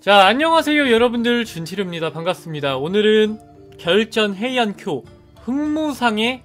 자, 안녕하세요 여러분들 준티르입니다. 반갑습니다. 오늘은 결전 해안쿄 흑무상의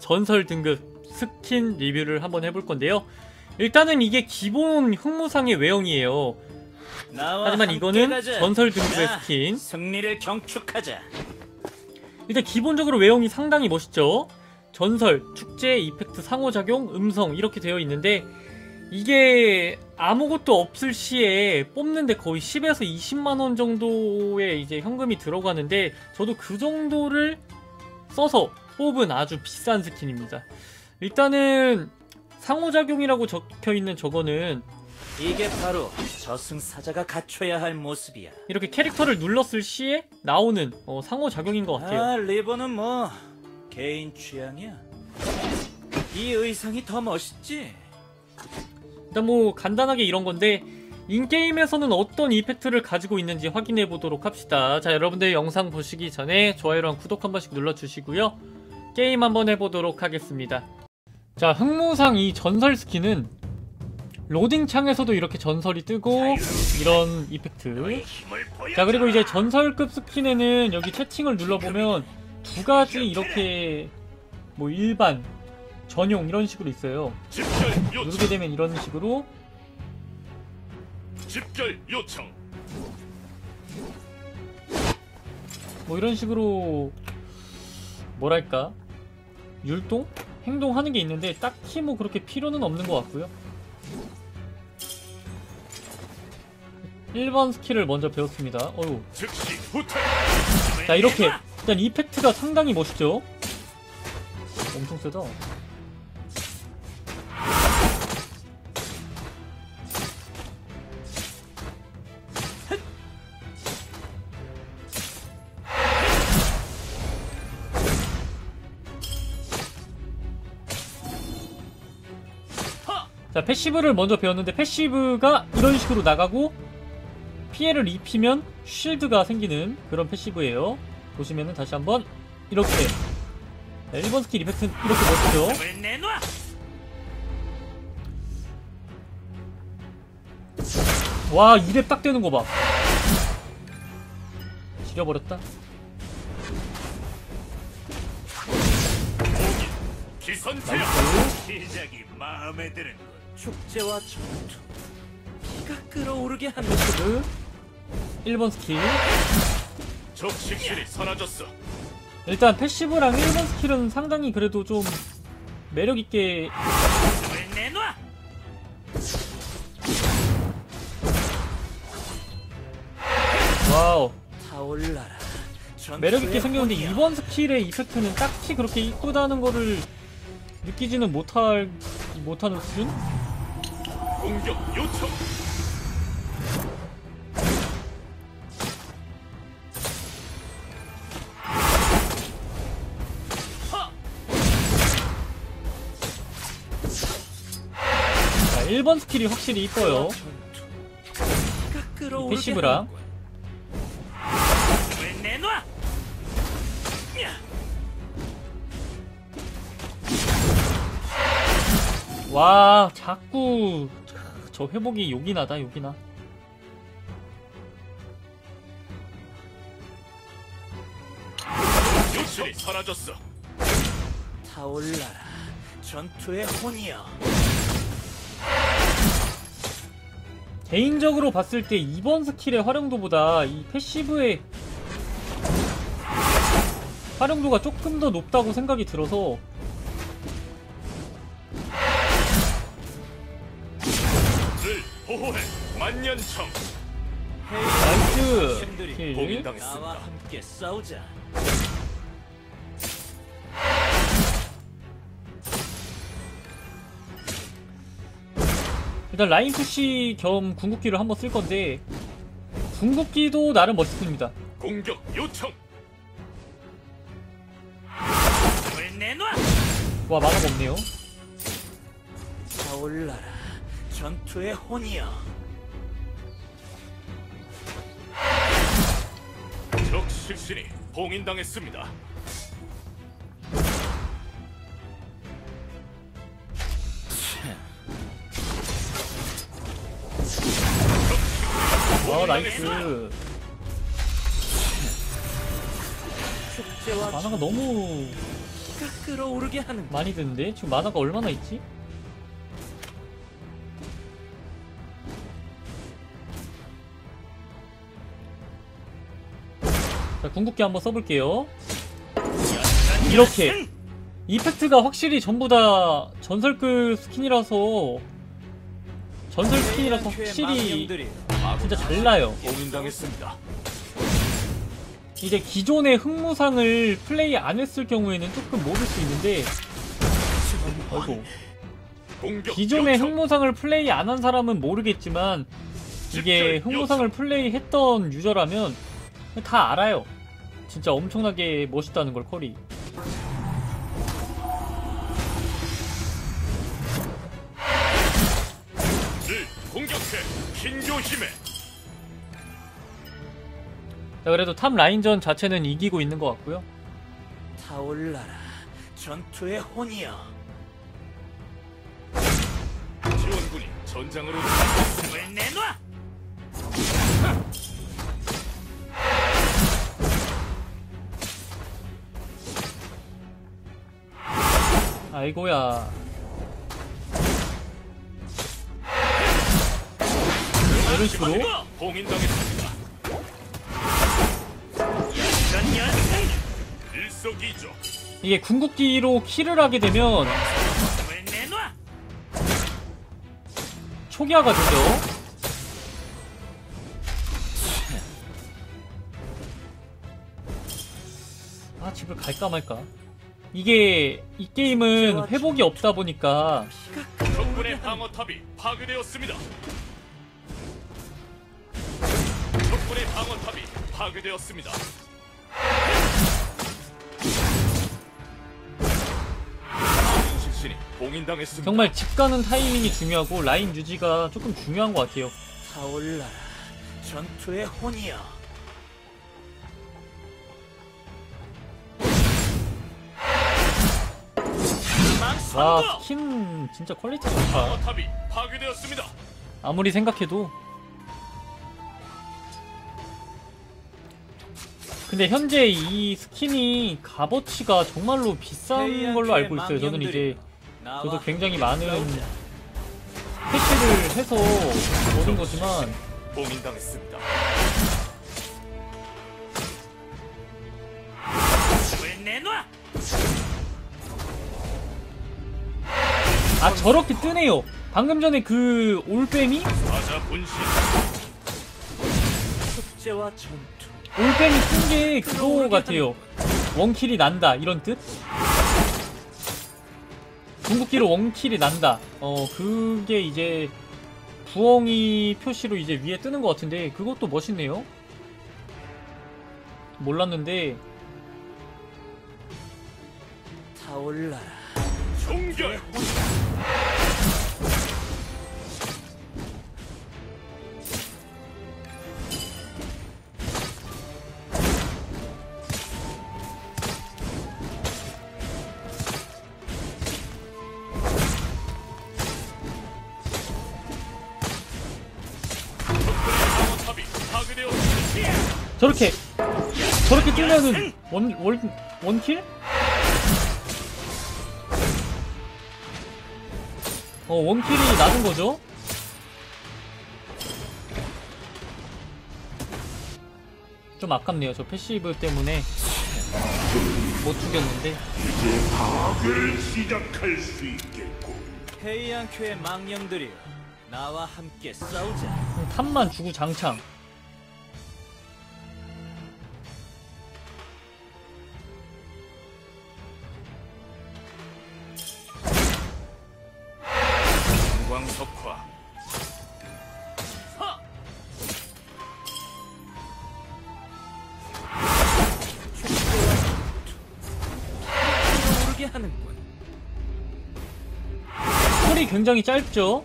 전설 등급 스킨 리뷰를 한번 해볼 건데요. 일단은 이게 기본 흑무상의 외형이에요. 하지만 이거는 전설 등급의 자, 스킨. 승리를 경축하자. 일단 기본적으로 외형이 상당히 멋있죠. 전설, 축제, 이펙트, 상호작용, 음성 이렇게 되어 있는데 이게 아무것도 없을 시에 뽑는데 거의 10에서 20만원 정도의 이제 현금이 들어가는데 저도 그 정도를 써서 뽑은 아주 비싼 스킨입니다. 일단은 상호작용이라고 적혀 있는 저거는 이게 바로 저승사자가 갖춰야 할 모습이야. 이렇게 캐릭터를 눌렀을 시에 나오는 어, 상호작용인 것 같아요. 아, 리본은 뭐 개인 취향이야. 이 의상이 더 멋있지. 일단 뭐 간단하게 이런 건데 인게임에서는 어떤 이펙트를 가지고 있는지 확인해 보도록 합시다. 자 여러분들 영상 보시기 전에 좋아요랑 구독 한 번씩 눌러주시고요. 게임 한번 해보도록 하겠습니다. 자 흑무상 이 전설 스킨은 로딩 창에서도 이렇게 전설이 뜨고 이런 이펙트 자 그리고 이제 전설급 스킨에는 여기 채팅을 눌러보면 두 가지 이렇게 뭐 일반 전용 이런 식으로 있어요. 누르게. 되면 이런 식으로. 집결 요청. 뭐 이런 식으로 뭐랄까? 율동? 행동하는 게 있는데 딱히 뭐 그렇게 필요는 없는 것 같고요. 1번 스킬을 먼저 배웠습니다. 어휴. 자 이렇게. 일단 이펙트가 상당히 멋있죠? 엄청 세다 자 패시브를 먼저 배웠는데 패시브가 이런 식으로 나가고 피해를 입히면 쉴드가 생기는 그런 패시브예요 보시면은 다시 한번 이렇게 네, 1번 스킬 이펙트는 이렇게 내놔. 와 입에 딱 대는 거봐 죽여버렸다 기선제압. 시작이 마음에 드는 것. 축제와 전투. 피가 끓어오르게 하는 패시브 1번 스킬 적식실이 사라졌어. 일단 패시브랑 1번 스킬은 상당히 그래도 좀 매력있게 을 내놔. 와우 타올라라. 매력있게 생겼는데 혼이여. 2번 스킬의 이펙트는 딱히 그렇게 이쁘다는 거를 느끼지는 못할 못하는 수준? 공격 요청. 자 1번 스킬이 확실히 이뻐요 패시브랑. 내놔. 와 자꾸 저 회복이 욕이 나다 욕이 나 요실이 사라졌어. 타올라라. 전투의 혼이여. 개인적으로 봤을 때 2번 스킬의 활용도보다 이 패시브의 활용도가 조금 더 높다고 생각이 들어서 보호해. 만년청. 나이스 봉인당했습니다. 나와 함께 싸우자. 일단 라인 푸시 겸 궁극기를 한번 쓸 건데 궁극기도 나름 멋있습니다 공격 요청. 내놔. 와 만화가 없네요 타올라라. 전투의 혼이여. 적식신이 봉인당했습니다. 아 나이스. 만화가 너무 하는 많이 드는데? 지금 만화가 얼마나 있지? 자, 궁극기 한번 써볼게요. 이렇게. 이펙트가 확실히 전부 다 전설급 스킨이라서 전설 스킨이라서 확실히 진짜 달라요. 봉인당했습니다. 이제 기존의 흑무상을 플레이 안 했을 경우에는 조금 모를 수 있는데 아이고 기존의. 흑무상을 플레이 안 한 사람은 모르겠지만 이게 흑무상을 플레이 했던 유저라면 다 알아요. 진짜 엄청나게 멋있다는 걸. 늘 공격해 신조심해. 자, 그래도 탑 라인전 자체는 이기고 있는 것 같고요. 타올라라 전투의 혼이여 지원군이 전장으로 을 내놔 아이고야. 이런 식으로. 이게 궁극기로 킬을 하게 되면 초기화가 되죠. 아 집을 갈까 말까. 이게 이 게임은 회복이 없다 보니까 적군의 방어탑이 파괴되었습니다. 적군의 방어탑이 파괴되었습니다. 봉인당했습니다. 정말 집 가는 타이밍이 중요하고 라인 유지가 조금 중요한 것 같아요. 타올라라 전투의 혼이여 와 망선도 스킨 진짜 퀄리티 좋다. 방어탑이 파괴되었습니다. 아무리 생각해도 근데 현재 이 스킨이 값어치가 정말로 비싼 걸로 알고 있어요. 저는 이제 저도 굉장히 많은 패치를 해서 얻은 거지만 봉인당했습니다. 아 저렇게 뜨네요. 방금 전에 그 올빼미 올빼미 뜬 게 그거 같아요. 원킬이 난다 이런 뜻? 궁극기로 원킬이 난다. 어 그게 이제 부엉이 표시로 이제 위에 뜨는 것 같은데 그것도 멋있네요. 몰랐는데 타올라라 종결 저렇게 저렇게 뜨면은 원, 원, 원킬? 어 원킬이 나는 거죠? 좀 아깝네요 저 패시브 때문에 못 죽였는데 파괴를 시작할 수 있겠고. 해이안큐의 망령들이여 나와 함께 싸우자 음, 탑만 주고 장창 하는군 털이 굉장히 짧죠?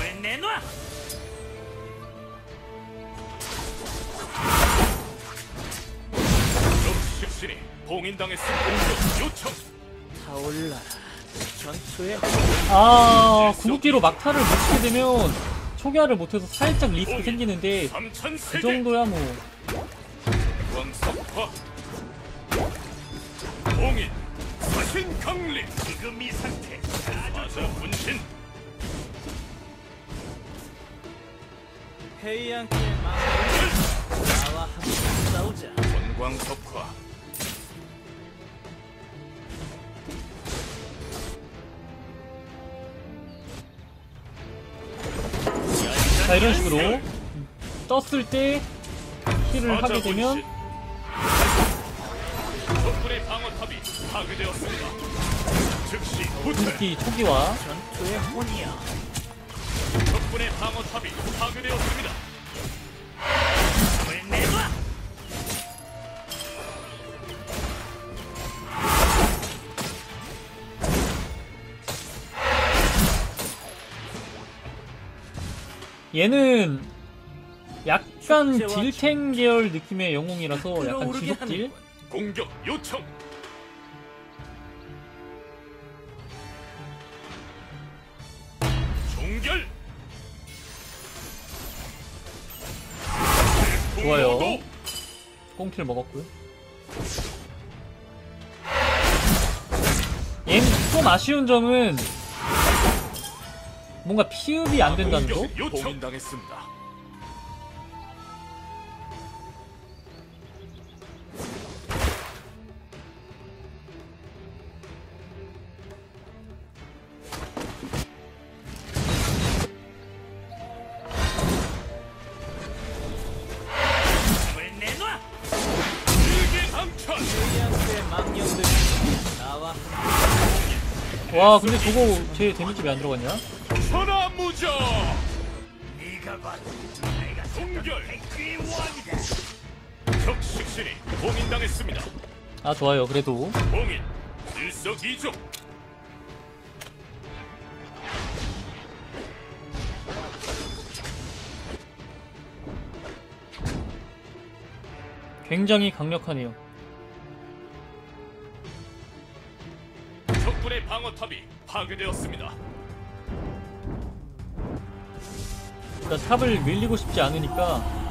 을 내놔 공격 요청. 타올라라 전투의 아 궁극기로 막타를 못 치게 되면 초기화를 못해서 살짝 리스크 생기는데 그 정도야 뭐 왕석화. 봉인 사신 강림. 지금 이 상태. 사자 분신. 해양의 마음을 나와 함께 싸우자. 원광석화. 자 이런 식으로 떴을 때 힐을 하게 되면 방어탑이 파괴되었습니다. 즉시 후퇴. 초기화 전투의 혼이야. 적군의 방어탑이 파괴되었습니다. 힘을 얘는 약간 딜탱 계열 느낌의 영웅이라서 약간 지속딜. 공격 요청 좋아요. 꽁킬 먹었고요 얘는 좀 아쉬운 점은 뭔가 피흡이 안 된다는 거? 와 근데 저거 제 데미지 왜 안 들어갔냐? 천하무적 네가 바로 내가 공결! 백귀의 왕이다 적 식신이 봉인당했습니다. 아 좋아요. 그래도. 봉인 일석이조! 굉장히 강력하네요 탑이 파괴되었습니다. 그러니까 탑을 밀리고 싶지 않으니까.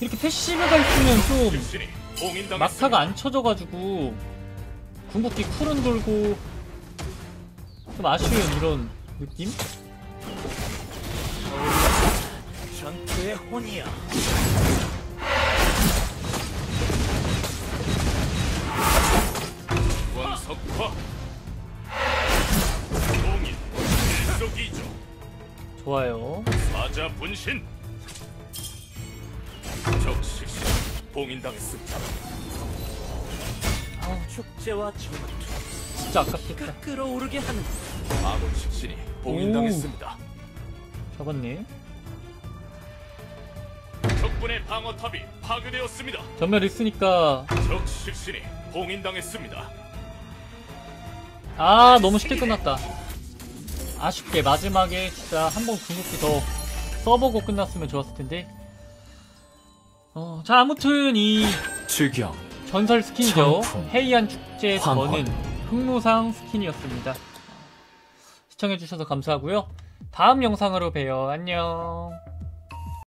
이렇게 패시브가 있으면 좀 막타가 안 쳐져가지고 궁극기 쿨은 돌고 좀 아쉬운 이런 느낌? 전투의 혼이야 일석이조 좋아요. 사자 분신. 적 식신 봉인당했습니다. 축제와 전투. 진짜 아깝겠다 가 끌어오르게 하는. 아군 식신이 봉인당했습니다. 잡았네 적군의 방어탑이 파괴되었습니다. 전멸 있으니까 적 식신이 봉인당했습니다. 아 너무 쉽게 끝났다. 아쉽게 마지막에 진짜 한 번 궁극기 더 써보고 끝났으면 좋았을 텐데. 어, 자 아무튼 이 즐겨 전설 스킨이죠. 헤이안 축제 황혼. 저는 흑무상 스킨이었습니다. 시청해주셔서 감사하고요. 다음 영상으로 봬요. 안녕